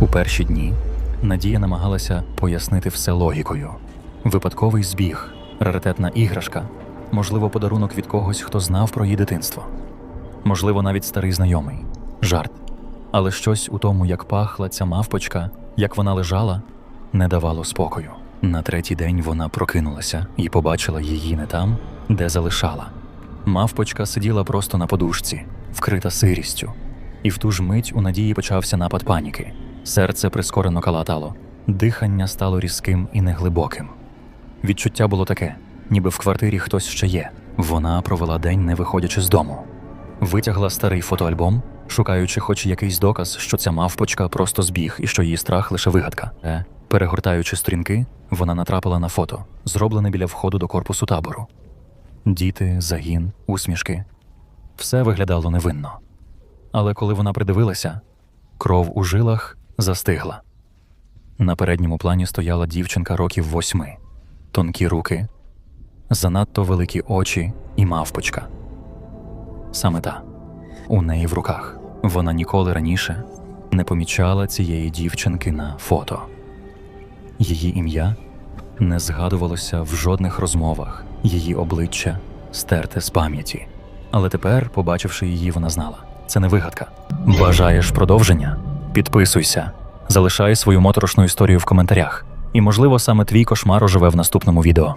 У перші дні Надія намагалася пояснити все логікою. Випадковий збіг, раритетна іграшка, можливо, подарунок від когось, хто знав про її дитинство. Можливо, навіть старий знайомий, жарт. Але щось у тому, як пахла ця мавпочка, як вона лежала, не давало спокою. На третій день вона прокинулася і побачила її не там, де залишала. Мавпочка сиділа просто на подушці, вкрита сирістю. І в ту ж мить у надії почався напад паніки. Серце прискорено калатало, дихання стало різким і неглибоким. Відчуття було таке, ніби в квартирі хтось ще є. Вона провела день, не виходячи з дому. Витягла старий фотоальбом, шукаючи хоч якийсь доказ, що ця мавпочка просто збіг і що її страх лише вигадка. Е, перегортаючи сторінки, вона натрапила на фото, зроблене біля входу до корпусу табору. Діти, загін, усмішки. Все виглядало невинно. Але коли вона придивилася, кров у жилах застигла. На передньому плані стояла дівчинка років восьми, тонкі руки, занадто великі очі і мавпочка. Саме та у неї в руках. Вона ніколи раніше не помічала цієї дівчинки на фото. Її ім'я не згадувалося в жодних розмовах, її обличчя стерте з пам'яті. Але тепер, побачивши її, вона знала це не вигадка. Бажаєш продовження? Підписуйся, залишай свою моторошну історію в коментарях. І, можливо, саме твій кошмар оживе в наступному відео.